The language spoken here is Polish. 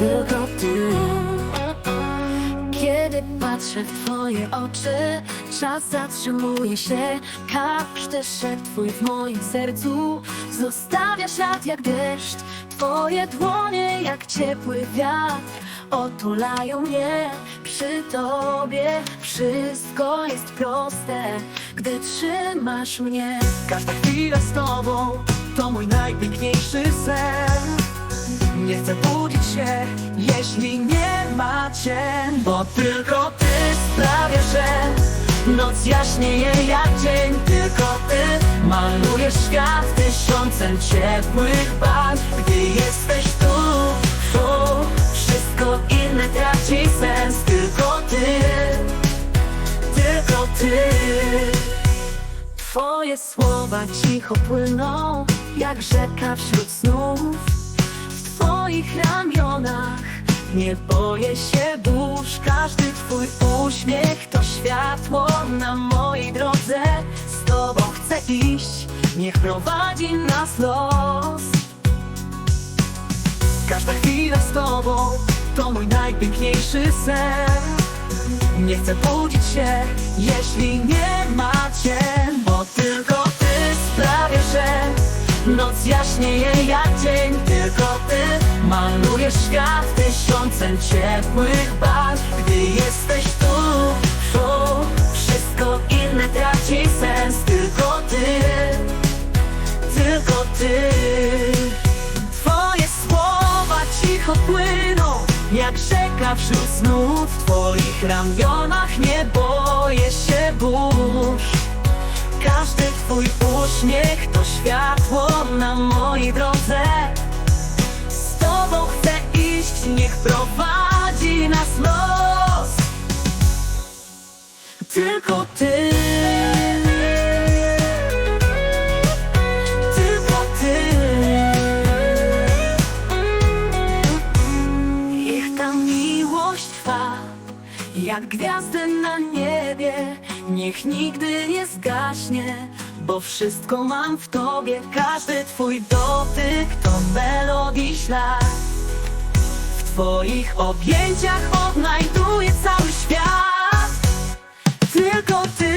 tylko ty. Kiedy patrzę w twoje oczy, czas zatrzymuje się. Każdy szep twój w moim sercu zostawia ślad jak deszcz. Twoje dłonie jak ciepły wiatr otulają mnie. Przy tobie wszystko jest proste, gdy trzymasz mnie. Każda chwila z tobą to mój najpiękniejszy sen Nie chcę budzić się, jeśli nie ma cię Bo tylko ty sprawia, że noc jaśnieje jak dzień. Tylko ty malujesz świat tysiącem ciepłych barw Gdy jesteś tu, tu wszystko inne traci sens. Tylko ty, tylko ty. Twoje słowa cicho płyną, jak rzeka wśród snów. Ramionach nie boję się burz. Każdy Twój uśmiech to światło na mojej drodze. Z Tobą chcę iść, niech prowadzi nas los. Każda chwila z tobą to mój najpiękniejszy sen Nie chcę budzić się, jeśli nie ma cię Bo tylko ty sprawiasz, że noc jaśnieje świat tysiącem ciepłych Gdy jesteś tu, tu wszystko inne traci sens. Tylko ty, tylko ty. Twoje słowa cicho płyną Jak rzeka wśród snów. W twoich ramionach nie boję się burz. Każdy twój uśmiech to światło na mojej jak gwiazdy na niebie. Niech nigdy nie zgaśnie, bo wszystko mam w tobie. Każdy twój dotyk to melodii ślad. W twoich objęciach odnajduję cały świat. Tylko ty,